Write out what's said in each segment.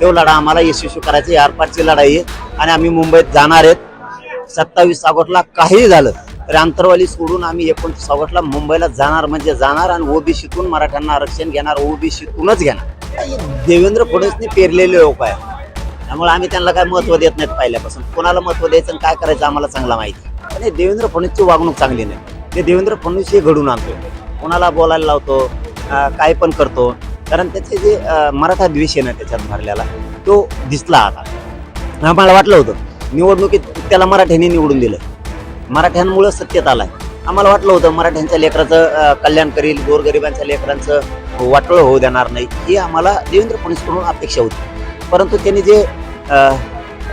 तो लढा आम्हाला यशस्वी करायची आहे. आरपारची लढाई आहे. आणि आम्ही मुंबईत जाणार आहेत. सत्तावीस ऑगस्टला काहीही झालं तरी आंतरवाली सोडून आम्ही एकोणतीस ऑगस्टला मुंबईला जाणार म्हणजे जाणार आणि ओबीसीतून मराठ्यांना आरक्षण घेणार ओबीसीतूनच घेणार. देवेंद्र फडणवीसने पेरलेले लोक आहे त्यामुळे आम्ही त्यांना काय महत्त्व देत नाहीत पहिल्यापासून. कोणाला महत्त्व द्यायचं आणि काय करायचं आम्हाला चांगला माहिती आणि देवेंद्र फडणवीसची वागणूक चांगली नाही. ते देवेंद्र फडणवीस हे घडून आणतो कोणाला बोलायला लावतो काय पण करतो. कारण त्याचे जे मराठा द्वेष आहे ना त्याच्यात भरलेला तो दिसला आता. आम्हाला वाटलं होतं निवडणुकीत त्याला मराठ्यांनी निवडून दिलं. मराठ्यांमुळं सत्तेत आलाय. आम्हाला वाटलं होतं मराठ्यांच्या लेकराचं कल्याण करील गोरगरिबांच्या लेकरांचं वाटोळ होऊ देणार नाही ही आम्हाला देवेंद्र फडणवीसकडून अपेक्षा होती. परंतु त्यांनी जे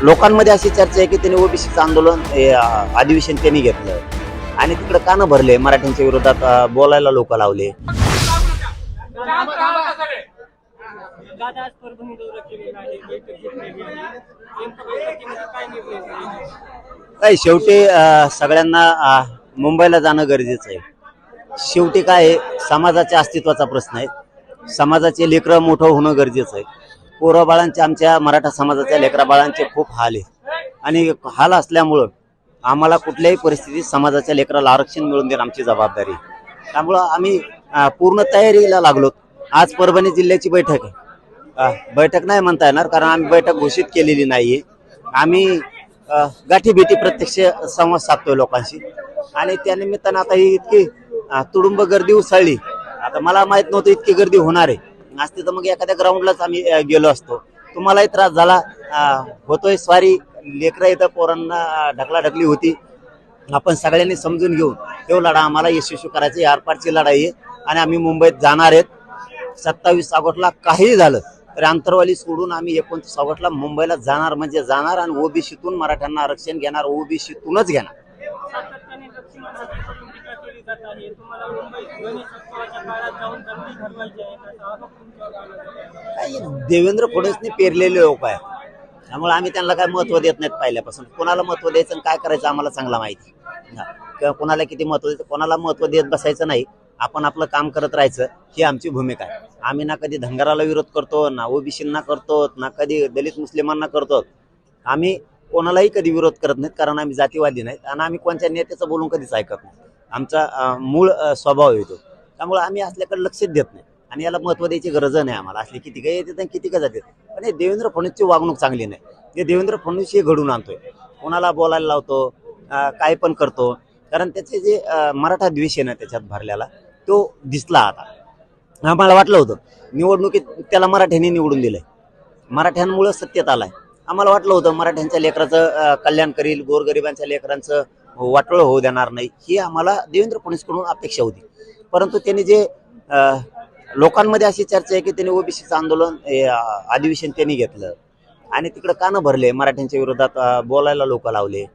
लोकांमध्ये अशी चर्चा आहे की त्यांनी ओबीसीचं आंदोलन अधिवेशन त्यांनी घेतलं. आणि तिकडे कानं भरले मराठ्यांच्या विरोधात बोलायला लोक लावले. दादा आज परभणी दौरा केलेला आहे. बैठक घेतलेली आहे. नेमकं बैठकीमध्ये काय निर्णय झाले? शेवटी सगळ्यांना मुंबईला जाणं गरजेचं आहे. शेवटी काय आहे समाजाच्या अस्तित्वाचा प्रश्न आहे. समाजाचे लेकरं मोठं होणं गरजेचं आहे. पोराबाळांचे आमच्या मराठा समाजाच्या लेकरा बाळांचे खूप हाल आहे. आणि हाल असल्यामुळं आम्हाला कुठल्याही परिस्थितीत समाजाच्या लेकराला आरक्षण मिळून देणं आमची जबाबदारी आहे. त्यामुळं आम्ही पूर्ण तयारीला लागलो आज परभणी जिल्ह्याची बैठक आहे. बैठक नाही म्हणता येणार कारण आम्ही बैठक घोषित केलेली नाहीये. आम्ही अ, गाठीभेटी प्रत्यक्ष संवाद साधतोय लोकांशी. आणि त्यानिमित्तानं आता ही इतकी अ, तुडुंब गर्दी उसळली. आता मला माहीत नव्हतं इतकी गर्दी होणार आहे. असते तर मग एखाद्या ग्राउंडलाच आम्ही अ, गेलो असतो. तुम्हालाही त्रास झाला अ, होतोय स्वारी. लेकरं इथं पोरांना अ, ढकलाढकली होती. आपण सगळ्यांनी समजून घेऊन तो लढा आम्हाला यशस्वी करायची आरपारची लढाई आहे आणि आम्ही मुंबईत जाणार आहेत. सत्तावीस ऑगस्टला काहीही झालं तरी आंतरवाली सोडून आम्ही एकोणतीस ऑगस्टला मुंबईला जाणार म्हणजे जाणार आणि ओबीसीतून मराठ्यांना आरक्षण घेणार ओबीसीतूनच घेणार. देवेंद्र फडणवीसने पेरलेले लोक आहे त्यामुळे आम्ही त्यांना काय महत्त्व देत नाहीत पहिल्यापासून. कोणाला महत्त्व द्यायचं काय करायचं आम्हाला चांगला माहिती. किंवा कोणाला किती महत्त्व द्यायचं कोणाला महत्त्व देत बसायचं नाही. आपण आपलं काम करत राहायचं ही आमची भूमिका आहे. आम्ही ना कधी धनगराला विरोध करतो ना ओबीसींना करतो ना कधी दलित मुस्लिमांना करतो. आम्ही कोणालाही कधी विरोध करत नाहीत कारण आम्ही जातीवादी नाहीत आणि आम्ही कोणत्या नेत्याचं बोलून कधीच ऐकत नाही. आमचा मूळ स्वभाव येतो त्यामुळे आम्ही असल्याकडे लक्षच देत नाही आणि याला महत्त्व द्यायची गरज नाही आम्हाला. असले किती काही येते आणि किती काय जातात पण हे देवेंद्र फडणवीसची वागणूक चांगली नाही. हे देवेंद्र फडणवीस हे घडून आणतोय. कोणाला बोलायला लावतो काय पण करतो. कारण त्याचे जे मराठा द्वेष आहे ना त्याच्यात भरलेला तो दिसला आता. आम्हाला वाटलं होतं. निवडणुकीत त्याला मराठ्यांनी निवडून दिलंय. मराठ्यांमुळं सत्तेत आलाय. आम्हाला वाटलं होतं मराठ्यांच्या लेकराचं कल्याण करील गोरगरिबांच्या लेकरांचं वाटळ होऊ देणार नाही. ही आम्हाला देवेंद्र फडणवीसकडून अपेक्षा होती. परंतु त्यांनी जे लोकांमध्ये अशी चर्चा आहे की त्यांनी ओबीसीचं आंदोलन अधिवेशन त्यांनी घेतलं. आणि तिकडं कानं भरले मराठ्यांच्या विरोधात बोलायला लोक लावले.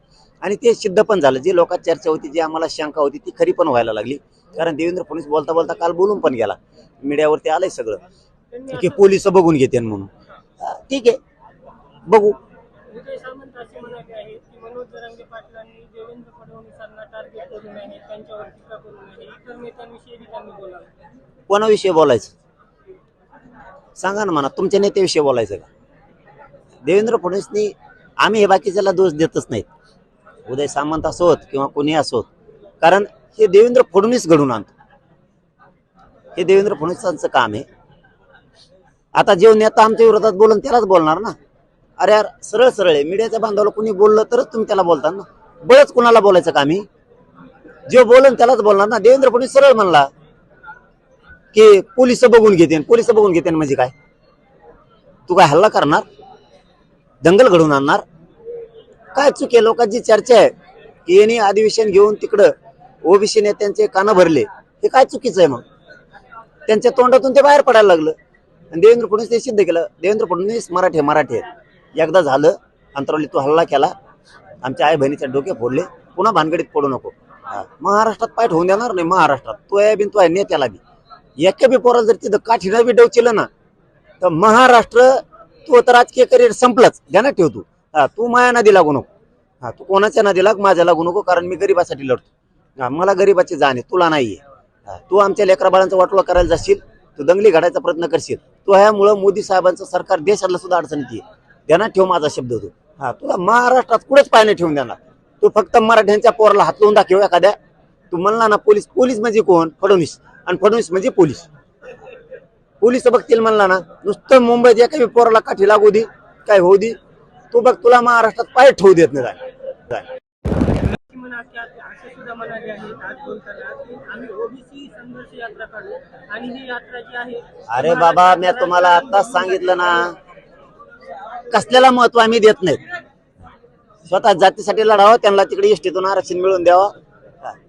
आणि ते सिद्ध पण झालं. जी लोकात चर्चा होती जी आम्हाला शंका होती ती खरी पण व्हायला लागली. कारण देवेंद्र फडणवीस बोलता बोलता काल बोलून पण गेला. मीडियावरती आलंय सगळं. की पोलीस बघून घेते म्हणून. ठीक आहे. बघू. कोणाविषयी बोलायचं? सांगा ना म्हणा तुमच्या नेत्याविषयी बोलायचं का? देवेंद्र फडणवीसनी आम्ही हे बाकीच्याला दोष देतच नाहीत. उदय सामंत असोत किंवा कोणी असोत. कारण हे देवेंद्र फडणवीस घडून आणतो. हे देवेंद्र फडणवीसांचं काम आहे. आता जो नेता आमच्या विरोधात बोलून त्यालाच बोलणार ना. अरे यार सरळ सरळ आहे. मीडियाच्या बांधवाला कुणी बोललं तरच तुम्ही त्याला बोलता ना. बळच कुणाला बोलायचं का आम्ही जे बोलन त्यालाच बोलणार ना. देवेंद्र फडणवीस सरळ म्हणला की पोलीस बघून घेते पोलीस बघून घेते म्हणजे काय? तू काय हल्ला करणार? दंगल घडवून आणणार? काय चुके आहे? लोकांची चर्चा आहे. की यांनी अधिवेशन घेऊन तिकडं ओबीसी नेत्यांचे कानं भरले. हे काय चुकीचं आहे मग? त्यांच्या तोंडातून ते बाहेर पडायला लागलं. आणि देवेंद्र फडणवीस ते सिद्ध केलं. देवेंद्र फडणवीस मराठी मराठे. मराठी आहेत एकदा झालं अंतरावली तू हल्ला केला. आमच्या आई बहिणीच्या डोके फोडले. पुन्हा भानगडीत पडू नको. महाराष्ट्रात पाठ होऊन देणार नाही महाराष्ट्रात. तो आहे बिन तो आहे नेत्याला बी. एका बी पोराला जर तिथं काठीनं बी डवचिलं ना तर महाराष्ट्र तू तर राजकीय करिअर संपलाच. ध्यानात ठेव तू. हा तू माया नदी लागू नको. हा तू कोणाच्या नदी लाग? माझ्या लागू नको कारण मी गरिबासाठी लढतो. मला गरिबाची जाण आहे तुला नाहीये हा, तू आमच्या लेकरा बाळांचा वाटोळा करायला जाशील तू दंगली घडायचा प्रयत्न करशील. तू ह्यामुळं मोदी साहेबांचं सरकार देशाला सुद्धा अडचणीत येईल त्यांना ठेव माझा शब्द होतो हा तुला महाराष्ट्रात कुठेच पाय ठेवून देणार. तू फक्त मराठ्यांच्या पोराला हात लावून दाखव एखाद्या. तू म्हणला ना पोलीस पोलीस म्हणजे कोण? फडणवीस. आणि फडणवीस म्हणजे पोलीस. पोलीस बघतील म्हणला ना नुसतं मुंबईत एका बी पोराला काठी लागू दे काय होऊ दे. तू बघ तुला महाराष्ट्रात पाय ठेवू देत नाही. असे सुद्धा म्हणाले आहेत आज बोलताना की आम्ही ओबीसी संघर्ष यात्रा काढू. आणि ही यात्रा जी आहे अरे बाबा मी तुम्हाला आताच सांगितलं ना. कसल्याला महत्त्व आम्ही देत नाहीत. स्वतः जातीसाठी लढावं त्यांना तिकडे एसटीतून आरक्षण मिळवून द्यावं.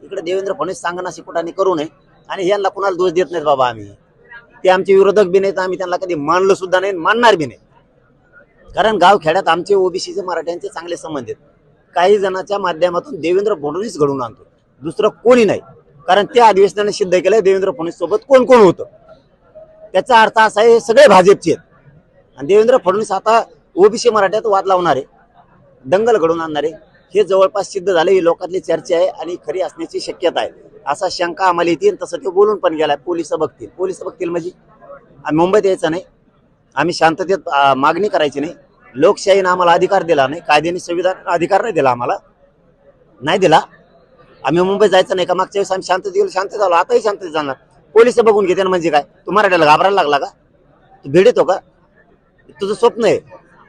इकडे देवेंद्र फडणवीस सांगणं अशी कुठाने करू नये. आणि यांना कुणाला दोष देत नाहीत बाबा आम्ही. ते आमचे विरोधक बी नाहीत आम्ही त्यांना कधी मानलं सुद्धा नाही मानणार बी नाही. कारण गावखेड्यात आमचे ओबीसीचे मराठ्यांचे चांगले संबंध आहेत. काही जणांच्या माध्यमातून देवेंद्र फडणवीस घडून आणतो. दुसरं कोणी नाही. कारण त्या अधिवेशनाने सिद्ध केलं देवेंद्र फडणवीस सोबत कोण कोण होतं. त्याचा अर्थ असा आहे हे सगळे भाजपचे आहेत. आणि देवेंद्र फडणवीस आता ओबीसी मराठ्यात वाद लावणारे दंगल घडून आणणारे हे जवळपास सिद्ध झाले ही लोकातली चर्चा आहे आणि खरी असण्याची शक्यता आहे. असा शंका आम्हाला येतील तसं ते बोलून पण गेलाय पोलीस बघतील. पोलीस बघतील म्हणजे? आम्ही मुंबईत यायचं नाही. आम्ही शांततेत मागणी करायची नाही. लोकशाहीनं आम्हाला अधिकार दिला नाही कायद्याने संविधान अधिकार नाही दिला आम्हाला. नाही दिला. आम्ही मुंबईत जायचं नाही का? मागच्या वेळेस आम्ही शांततेत गेलो शांत झालो. आताही शांततेत जाणार. पोलीस बघून घेते ना म्हणजे काय? तू मराठ्याला घाबरायला लागला का? तू भेट येतो का? तुझं स्वप्न आहे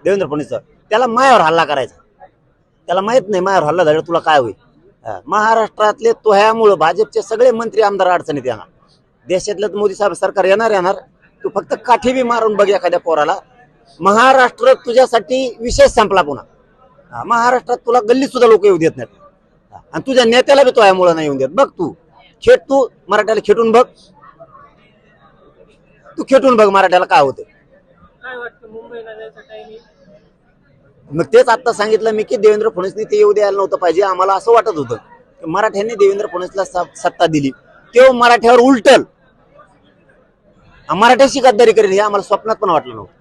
देवेंद्र फडणवीसचं. त्याला मायावर हल्ला करायचा. त्याला माहीत नाही मायावर हल्ला झाला तुला काय होईल. महाराष्ट्रातले महाराष्ट्रातले तोह्यामुळं भाजपचे सगळे मंत्री आमदार अडचणीत येणार. देशातलं मोदी साहेब सरकार येणार येणार. तू फक्त काठी बी मारून बघ एखाद्या पोराला. महाराष्ट्र तुझ्यासाठी विशेष संपला पुन्हा. महाराष्ट्रात तुला गल्लीत सुद्धा लोक येऊ देत नाहीत. आणि तुझ्या नेत्याला बी तोह्यामुळं नाही येऊन देत. बघ तू. खेट तू मराठ्याला खेटून बघ. तू खेटून बघ मराठ्याला काय होतं मग तेच आता सांगितलं मी की देवेंद्र फडणवीसनी ते येऊ द्यायला नव्हतं पाहिजे. आम्हाला असं वाटत होतं मराठ्यांनी देवेंद्र फडणवीसला सत्ता दिली. तेव्हा मराठ्यावर उलटल. मराठ्याशी गद्दारी करेल हे आम्हाला स्वप्नात पण वाटलं नव्हतं.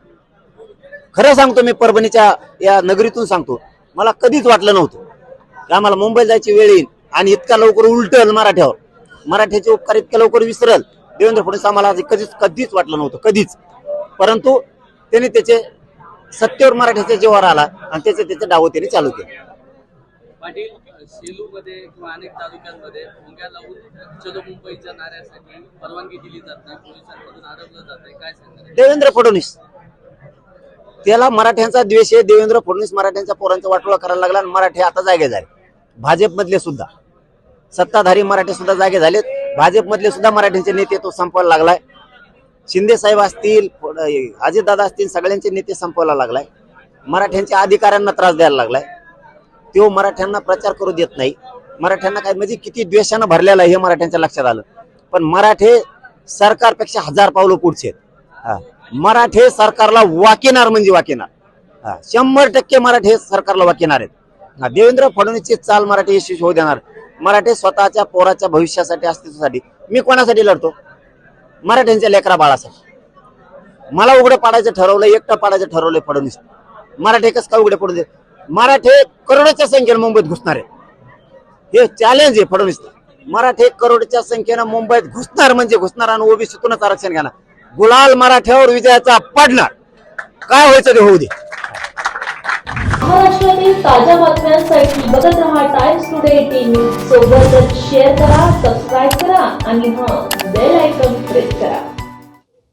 खरं सांगतो मी परभणीच्या या नगरीतून सांगतो. मला कधीच वाटलं नव्हतं. की आम्हाला मुंबईला जायची वेळ येईल आणि इतका लवकर उलटल मराठ्यावर. मराठ्याचे उपकार इतक्या लवकर विसरल. देवेंद्र फडणवीस आम्हाला कधीच कधीच वाटलं नव्हतं कधीच. परंतु त्यांनी त्याचे सत्तेवर मराठ्याच्या जीवावर आला आणि त्याचे त्याचे डाव त्यांनी चालू केले. पाटील सेलू मध्ये किंवा अनेक तालुक्यांमध्ये भोंग्या लावून चलो मुंबईच्या नाऱ्यासाठी परवानगी दिली जात नाही पोलिसांकडून अडवलं जात आहे काय सांगणार? देवेंद्र फडणवीस त्याला मराठ्यांचा द्वेष आहे. देवेंद्र फडणवीस मराठ्यांच्या पोरांचा वाटोळा करायला लागला आणि मराठी आता जागे झाले. भाजपमधले सुद्धा. सत्ताधारी मराठी सुद्धा जागे झालेत. भाजपमधले सुद्धा मराठ्यांचे नेते तो संपवायला लागलाय. शिंदे साहेब असतील अजितदादा असतील सगळ्यांचे नेते संपवायला लागलाय. मराठ्यांच्या अधिकाऱ्यांना त्रास द्यायला लागलाय. तो मराठ्यांना प्रचार करू देत नाही. मराठ्यांना काय म्हणजे किती द्वेषानं भरलेलं आहे हे मराठ्यांच्या लक्षात आलं. पण मराठे सरकारपेक्षा हजार पावलं पुढचे आहेत. हा. मराठे सरकारला वाकेनार म्हणजे वाकेनार. शंभर टक्के मराठे सरकारला वाकेनार आहेत. हा. देवेंद्र फडणवीसची चाल मराठी यशस्वी होऊ देणार. मराठे स्वतःच्या पोराच्या भविष्यासाठी अस्तित्वासाठी मी कोणासाठी लढतो? मराठ्यांच्या लेकरा बाळासाठी. मला उघडं पाडायचं ठरवलं एकटं पाडायचं ठरवलंय फडणवीस. मराठे कसं काय उघडे पडू दे मराठे करोडच्या संख्येनं मुंबईत घुसणार आहे हे चॅलेंज आहे फडणवीस मराठे करोडच्या संख्येनं मुंबईत घुसणार म्हणजे घुसणार आणि ओबीसीतूनच आरक्षण घेणार. गुलाल मराठ्यावर विजयाचा पडणार काय व्हायचं ते होऊ दे. महाराष्ट्रातील ताज्या बातम्यांसाठी बघत रहा टाइम्स टुडे एटीन न्यूज सोबतच शेअर करा सबस्क्राईब करा आणि हा बेल आयकॉन प्रेस करा.